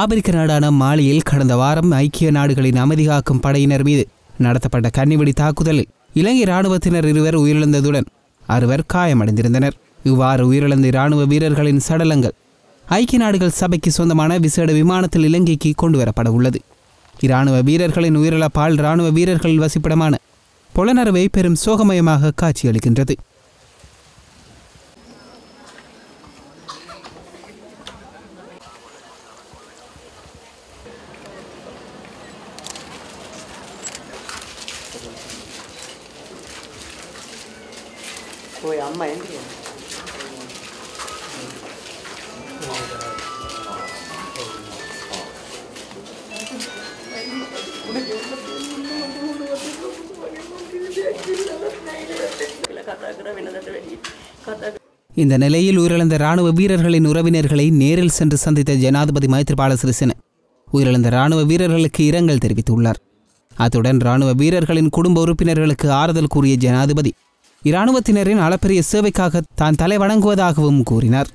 ஆப்பிரிக்க நாடான மாலியில் கடந்த வாரம் ஐக்கிய நாடுகளின் அமைதி காக்கும் படையினர் மீது நடத்தப்பட்ட கன்னிவெடி தாக்குதலில் இலங்கை இராணுவத்தினர் இருவர் உயிரிழந்ததுடன் அறுவர் காயமடைந்திருந்தனர். இவ்வாறு உயிரிழந்த இராணுவ வீரர்களின் சடலங்கள் ஐக்கிய நாடுகள் சபைக்கு சொந்தமான விசேட விமானத்தில் இலங்கைக்கு கொண்டு வரப்பட உள்ளது. இராணுவ வீரர்களின் உயிரிழப்பால் இராணுவ வீரர்கள் வசிப்பிடமான புலனறுவை பெரும் சோகமயமாக காட்சியளிக்கின்றது. போய் அம்மா எங்க இந்த நிலையில் உயிரிழந்த இராணுவ வீரர்களின் உறவினர்களை நேரில் சென்று சந்தித்த ஜனாதிபதி மைத்ரிபால சிறிசேன. உயிரிழந்த ராணுவ வீரர்களுக்கு இரங்கல் தெரிவித்துள்ளார். அத்துடன் ராணுவ வீரர்களின் குடும்ப உறுப்பினர்களுக்கு ஆறுதல் கூறிய ஜனாதிபதி இராணுவத்தினரின் அளப்பரிய சேவைக்காக தான் தலை வணங்குவதாகவும் கூறினார்.